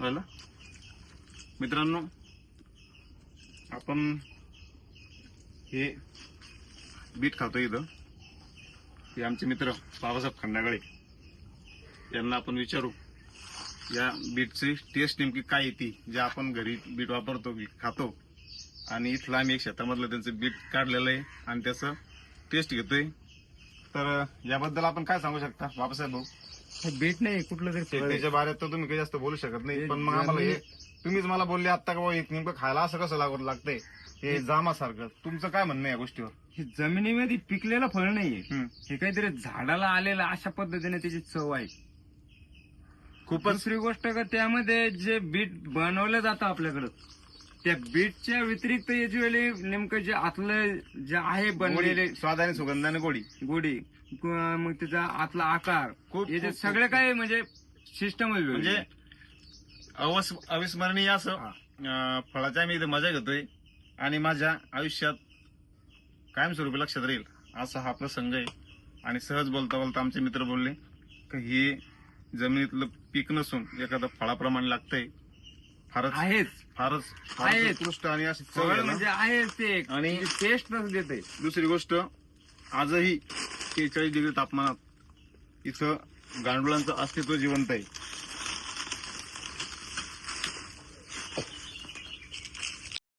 झालं मित्रांनो आपण हे बीट खातो इथं. हे आमचे मित्र बाबासाहेब खंडागळे. यांना आपण विचारू या बीटची टेस्ट नेमकी काय येते जे आपण घरी बीट वापरतो खातो. आणि इथलं आम्ही एक शेतामधलं त्यांचं बीट काढलेलं आहे आणि त्याचं टेस्ट घेतोय. तर याबद्दल आपण काय सांगू शकता? बाबासाहेब भाऊ. बीट नाही कुठलं तरी फळ. शेतीच्या तर तुम्ही काही जास्त बोलू शकत नाही पण मग आम्हाला हे तुम्हीच मला बोलले आता का बाबा हे नेमकं खायला असं कसं लागत लागतंय? हे जामासारखं. तुमचं काय म्हणणं आहे या गोष्टीवर? हे जमिनीमध्ये पिकलेलं फळ नाहीये. हम्म. हे काहीतरी झाडाला आलेलं अशा पद्धतीने त्याची चव आहे. खूपच दुसरी गोष्ट का त्यामध्ये जे बीट बनवलं जातं आपल्याकडं त्या बीटच्या व्यतिरिक्त याची वेळी नेमकं जे आतलं जे आहे बनलेले गोडी, स्वाद आणि सुगंधाने गोडी. गोडी. क- मग त्याचा आतला आकार. खूप- याचे खूप- सगळे काय म्हणजे सिस्टम म्हणजे अवस अविस्मरणीय असं अं, फळाच्या मी इथे मजा घेतोय. आणि माझ्या आयुष्यात कायमस्वरूपी लक्षात राहील असा हा प्रसंग आहे. आणि सहज बोलता बोलता आमचे मित्र बोलले की हे जमिनीतलं पीक नसून एखादं फळाप्रमाणे लागतंय. फारच आहेच फारच फारच आहेत. उत्कृष्ट आणि अशी चव फळ आहे ना. म्हणजे आहेच ते आणि- टेस्ट देते दुसरी गोष्ट आजही शेहेचाळीस डिग्री तापमानात इथं गांडुळांचं अस्तित्व जिवंत आहे